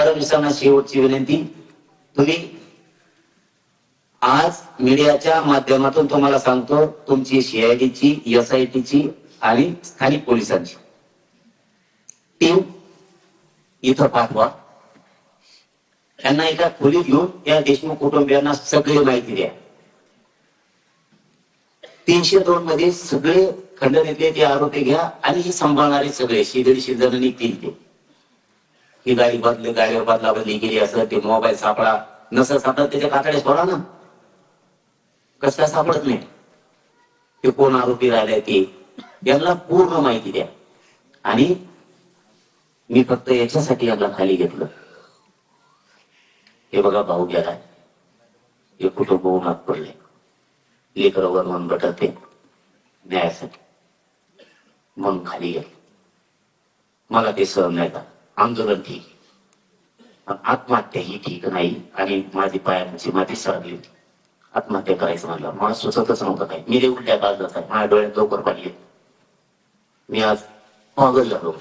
फडणवीसांना शेवटची विनंती. तुम्ही आज मीडियाच्या माध्यमातून तुम्हाला सांगतो तुमची सीआयडीची एस आय टीची आणि स्थानिक पोलिसांची. टीम इथं पाठवा. त्यांना एका खोलीत घेऊन या देशमुख कुटुंबियांना सगळी माहिती द्या. तीनशे दोन मध्ये सगळे खंडणीतले ते आरोपी घ्या आणि हे सांभाळणारे सगळे शेजारी जण निघतील ते. ही गाडी बदली गाडीवर बदला बदली गेली असं ते मोबाईल सापडा. नसं सापडत त्याच्या कातडे सोडा ना. कसं काय सापडत नाही? ते कोण आरोपी राहिले ते? यांना पूर्ण माहिती द्या. आणि मी फक्त याच्यासाठी यांना खाली घेतलं. हे बघा भाऊ गेला हे कुटुंब उन्हात पडले लेकर वर्मन बटते न्यायासाठी. म्हणून खाली गेले. मला ते सहन नाही का आंदोलन पण आत्महत्या ही ठीक नाही आणि माझी पायाची माती सरली होती. आत्महत्या करायचं म्हणलं. मला सुचतच नव्हतं काही. मी रे उलट्या आहे माझ्या डोळ्यात लवकर पाहिले मी आज पागल झालो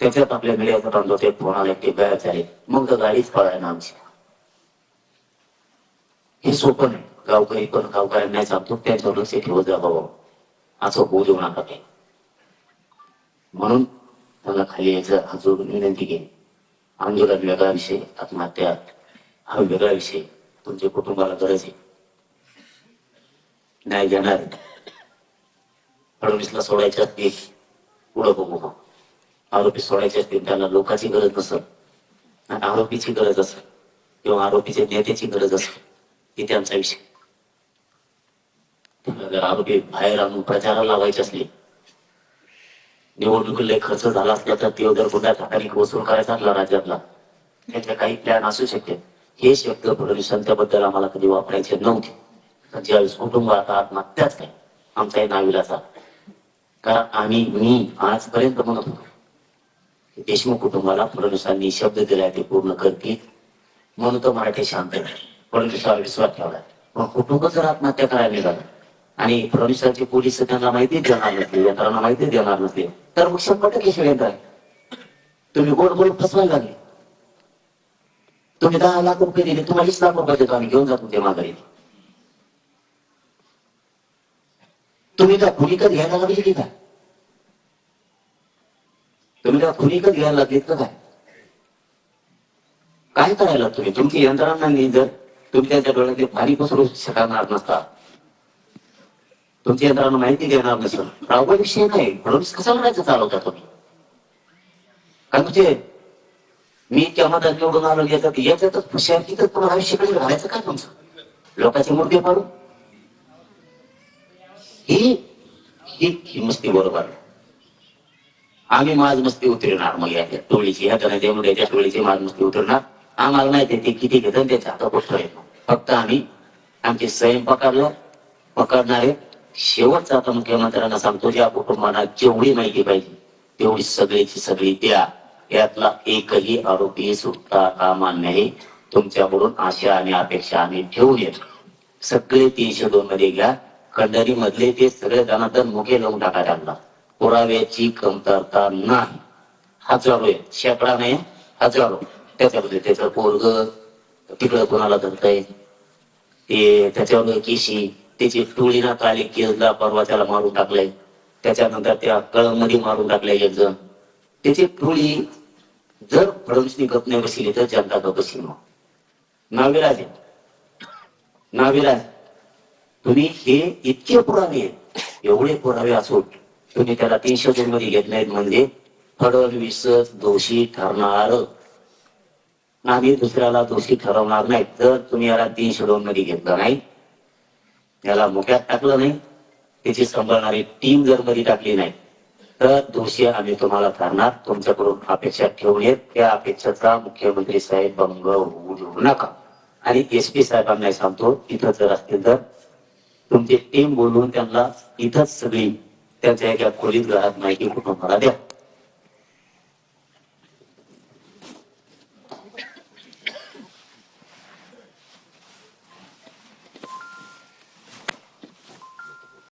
त्याच्यात आपल्या मीडियाचा बांधव ते फोन आले ते गायब झाले. मग तर गाडीच पळायला आमची. हे सोपं नाही. गावकरी पण गावकऱ्यांना सांगतो. त्यांच्यावर लक्ष ठेवत जा बाबा. असं होऊ देऊ नका काही. म्हणून मला खाली यायचं अजून विनंती केली आंदोलन वेगळा विषय आत्महत्या हा वेगळा विषय तुमच्या कुटुंबाला गरज आहे. न्याय देणार फडणवीसला सोडायचे असतील पुढं बघू मग. आरोपी सोडायचे असतील त्यांना लोकांची गरज नसेल. आणि आरोपीची गरज असेल किंवा आरोपीच्या नेत्याची गरज असेल ही त्यांचा विषय. आरोपी बाहेर आणून प्रचाराला लावायचे असले निवडणुकीला खर्च झाला असला तर ते जर कुठल्या ठिकाणी वसूल करायचा असला राज्यातला? त्याचे काही प्लॅन असू शकते. हे शब्द फडणवीसांच्याबद्दल आम्हाला कधी वापरायचे नव्हते. ज्यावेळेस कुटुंब आता आत्महत्याच काय आमचाही नाविलाचा कारण आम्ही मी आजपर्यंत म्हणत होतो देशमुख कुटुंबाला फडणवीसांनी शब्द दिलाय ते पूर्ण करतील. म्हणून तो मराठी शांत फडणवीसावर विश्वास ठेवला. मग कुटुंब जर आत्महत्या करायला निघालं आणि फडणवीसांचे पोलीस त्यांना माहिती देणार नसते यंत्रणा माहिती देणार नसते तर मग शंभर टक्के षडयंत्र आहे तुम्ही गोड बोलून फसवायला लागले. तुम्ही दहा लाख रुपये दिले तुम्हाला वीस लाख रुपये देतो आम्ही घेऊन जातो ते माघारी. तुम्ही त्या भूमिका घ्यायला लागली की काय? तुम्ही त्या भूमिका घ्यायला लागलीत का काय? काय करायला तुम्ही तुमची यंत्रणा नाही जर तुम्ही त्यांच्या डोळ्यातले भारी पसरू शकणार नसता. तुमच्या यंत्रांना माहिती देणार नसेल. रावबा विषय नाही. म्हणून कसा म्हणायचं चालवता तुम्ही कारण म्हणजे मी तेव्हा तर निवडून आलो याच्यात याच्यातच हुशार तर तुम्हाला आयुष्याकडे घालायचं काय तुमचं? लोकांचे मुर्गे पाडू ही ही ही मस्ती बरोबर. आम्ही माझ मस्ती उतरणार मग याच्या टोळीची. ह्या त्याने देऊन त्याच्या टोळीची माझ मस्ती उतरणार. आम्हाला नाही ते किती घेतात त्याच्या आता गोष्ट आहे. फक्त आम्ही आमचे संयम पकडलं पकडणारे शेवटचा आता मुख्यमंत्र्यांना सांगतो ज्या कुटुंबांना जेवढी माहिती पाहिजे तेवढी सगळीची सगळी द्या. यातला एकही आरोपी सुटता कामा नाही तुमच्याकडून आशा आणि अपेक्षा आम्ही ठेवून येतो. सगळे तीनशे दोन मध्ये घ्या. कंडरी मधले ते सगळे जनार्दन मुखे लावून टाका त्यांना. पुराव्याची कमतरता नाही. हजारो आहे शेकडा नाही. हजारो त्याच्यामध्ये त्याचं पोरग तिकडं कोणाला धरतय? ते त्याच्यावर केशी. त्याची टोळीना काले केसला परवा त्याला मारून टाकलंय. त्याच्यानंतर त्या कळमध्ये मारून टाकलंय एक जण. त्याची टोळी जर फडणवीसनी गप नाही बसली तर जनता गप बसली मग. नाविराज नाविराज तुम्ही हे इतके पुरावे एवढे पुरावे असून तुम्ही त्याला तीनशे दोन मध्ये घेत नाहीत म्हणजे फडणवीस दोषी ठरणार. आम्ही दुसऱ्याला दोषी ठरवणार नाही. तर तुम्ही याला तीनशे दोन मध्ये घेतलं नाही. याला मोक्यात टाकलं नाही त्याची सांभाळणारी टीम जर मध्ये टाकली नाही तर दोषी आम्ही तुम्हाला ठरणार तुमच्याकडून अपेक्षा ठेवू येत. त्या अपेक्षेचा मुख्यमंत्री साहेब भंग होऊ देऊ नका. आणि एस पी साहेबांना सांगतो इथं जर असतील तर तुमची टीम बोलवून त्यांना इथंच सगळी त्यांच्या एका खोलीत घरात माहिती कुटुंबाला द्या.